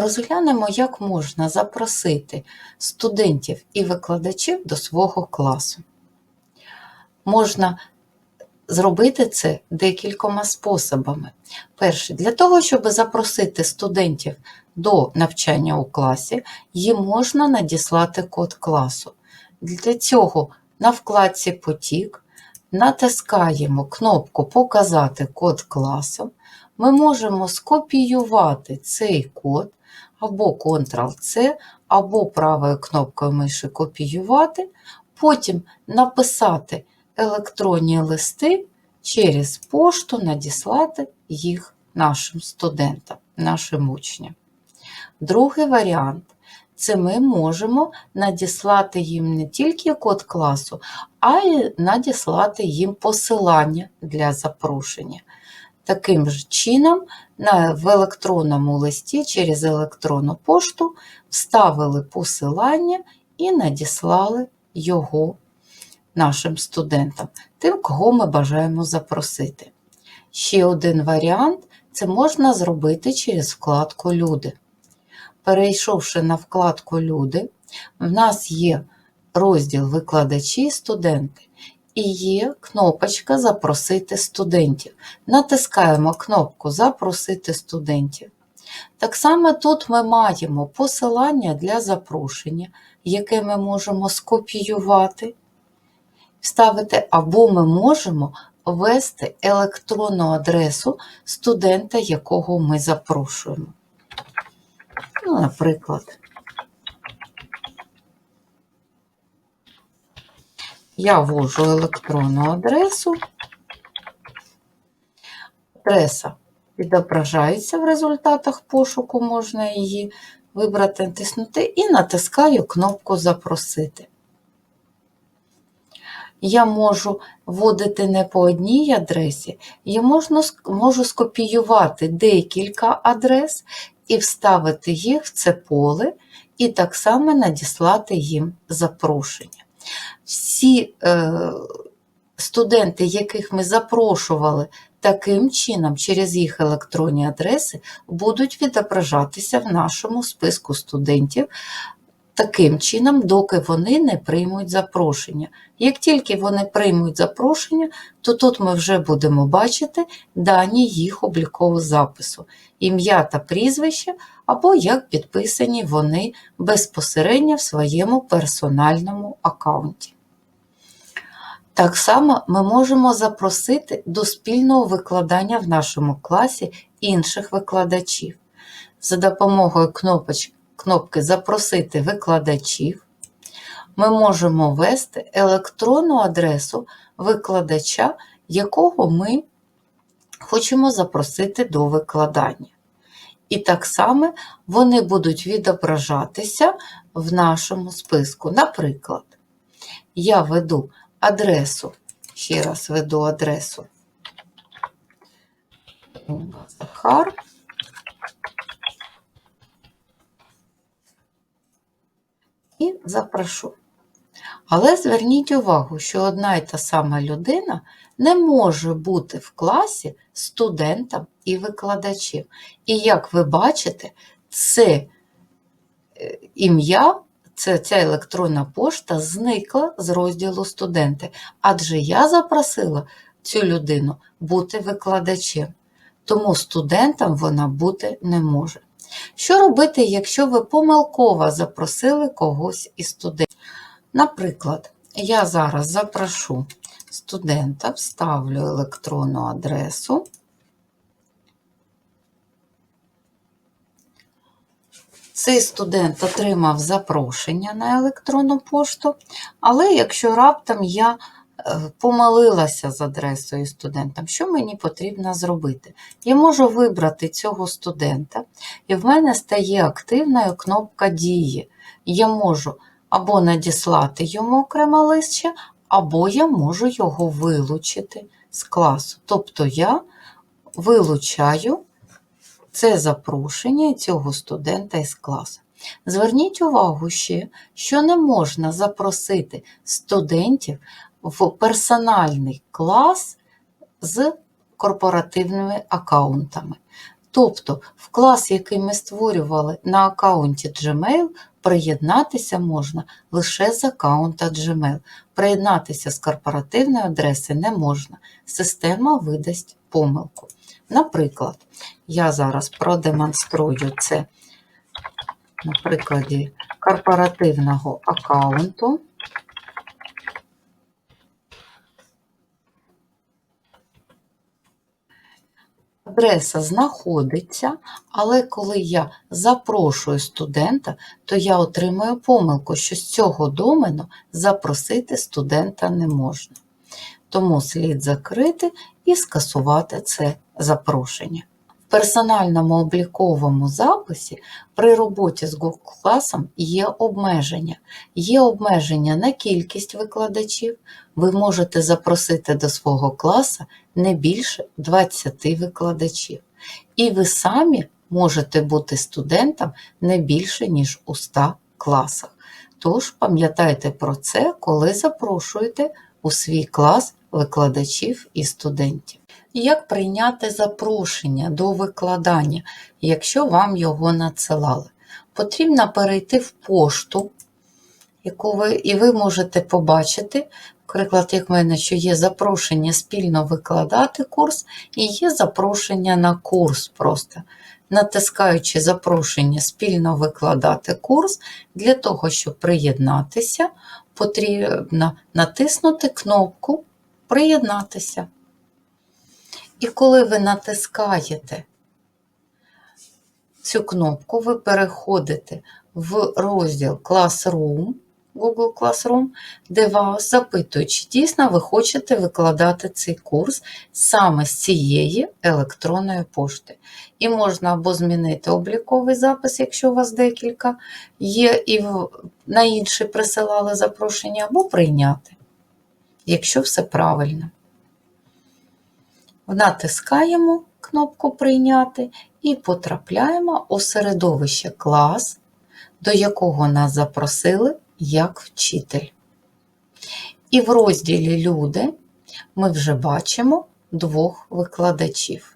розглянемо, як можна запросити студентів і викладачів до свого класу. Можна зробити це декількома способами. Перше, для того, щоб запросити студентів до навчання у класі, їм можна надіслати код класу. Для цього на вкладці Потік натискаємо кнопку Показати код класу. Ми можемо скопіювати цей код або Ctrl-C, або правою кнопкою миші копіювати, потім написати електронні листи через пошту, надіслати їх нашим студентам, нашим учням. Другий варіант це ми можемо надіслати їм не тільки код класу, а й надіслати їм посилання для запрошення. Таким ж чином, в електронному листі через електронну пошту вставили посилання і надіслали його нашим студентам, тим, кого ми бажаємо запросити. Ще один варіант це можна зробити через вкладку Люди. Перейшовши на вкладку Люди, в нас є розділ Викладачі і студенти. І є кнопочка Запросити студентів. Натискаємо кнопку Запросити студентів. Так само тут ми маємо посилання для запрошення, яке ми можемо скопіювати, вставити, або ми можемо ввести електронну адресу студента, якого ми запрошуємо. Ну, наприклад, я ввожу електронну адресу. Адреса відображається в результатах пошуку, можна її вибрати, натиснути і натискаю кнопку Запросити. Я можу вводити не по одній адресі, я можна, можу скопіювати декілька адрес і вставити їх в це поле, і так само надіслати їм запрошення. Всі е, студенти, яких ми запрошували таким чином, через їх електронні адреси, будуть відображатися в нашому списку студентів таким чином, доки вони не приймуть запрошення. Як тільки вони приймуть запрошення, то тут ми вже будемо бачити дані їх облікового запису, ім'я та прізвище, або як підписані вони безпосередньо в своєму персональному аккаунті. Так само ми можемо запросити до спільного викладання в нашому класі інших викладачів. За допомогою кнопочки кнопки Запросити викладачів ми можемо ввести електронну адресу викладача, якого ми хочемо запросити до викладання. І так само вони будуть відображатися в нашому списку. Наприклад, я веду адресу, ще раз веду адресу Захар. І запрошу. Але зверніть увагу, що одна і та сама людина не може бути в класі студентом і викладачем. І як ви бачите, це е, ім'я, ця електронна пошта зникла з розділу студенти, адже я запросила цю людину бути викладачем. Тому студентом вона бути не може. Що робити, якщо ви помилково запросили когось із студентів? Наприклад, я зараз запрошу студента, вставлю електронну адресу. Цей студент отримав запрошення на електронну пошту, але якщо раптом я помилилася з адресою студента, що мені потрібно зробити? Я можу вибрати цього студента, і в мене стає активною кнопка Дії. Я можу або надіслати йому окремо лист, або я можу його вилучити з класу. Тобто я вилучаю це запрошення цього студента із класу. Зверніть увагу ще, що не можна запросити студентів в персональний клас з корпоративними аккаунтами. Тобто в клас, який ми створювали на аккаунті Gmail, приєднатися можна лише з аккаунта Gmail. Приєднатися з корпоративної адреси не можна. Система видасть помилку. Наприклад, я зараз продемонструю це на прикладі корпоративного аккаунту. Адреса знаходиться, але коли я запрошую студента, то я отримую помилку, що з цього домену запросити студента не можна. Тому слід закрити і скасувати це запрошення. Персональному обліковому записі при роботі з Google класом є обмеження. Є обмеження на кількість викладачів. Ви можете запросити до свого класу не більше 20 викладачів. І ви самі можете бути студентом не більше, ніж у 100 класах. Тож пам'ятайте про це, коли запрошуєте у свій клас викладачів і студентів. Як прийняти запрошення до викладання, якщо вам його надсилали? Потрібно перейти в пошту, яку ви, і ви можете побачити, приклад, як в мене, що є запрошення спільно викладати курс, і є запрошення на курс просто. Натискаючи запрошення спільно викладати курс, для того, щоб приєднатися, потрібно натиснути кнопку Приєднатися. І коли ви натискаєте цю кнопку, ви переходите в розділ Classroom, Google Classroom, де вас запитують, чи дійсно ви хочете викладати цей курс саме з цієї електронної пошти. І можна або змінити обліковий запис, якщо у вас декілька є, і на інший присилали запрошення, або прийняти, якщо все правильно. Натискаємо кнопку Прийняти і потрапляємо у середовище клас, до якого нас запросили як вчитель. І в розділі Люди ми вже бачимо двох викладачів.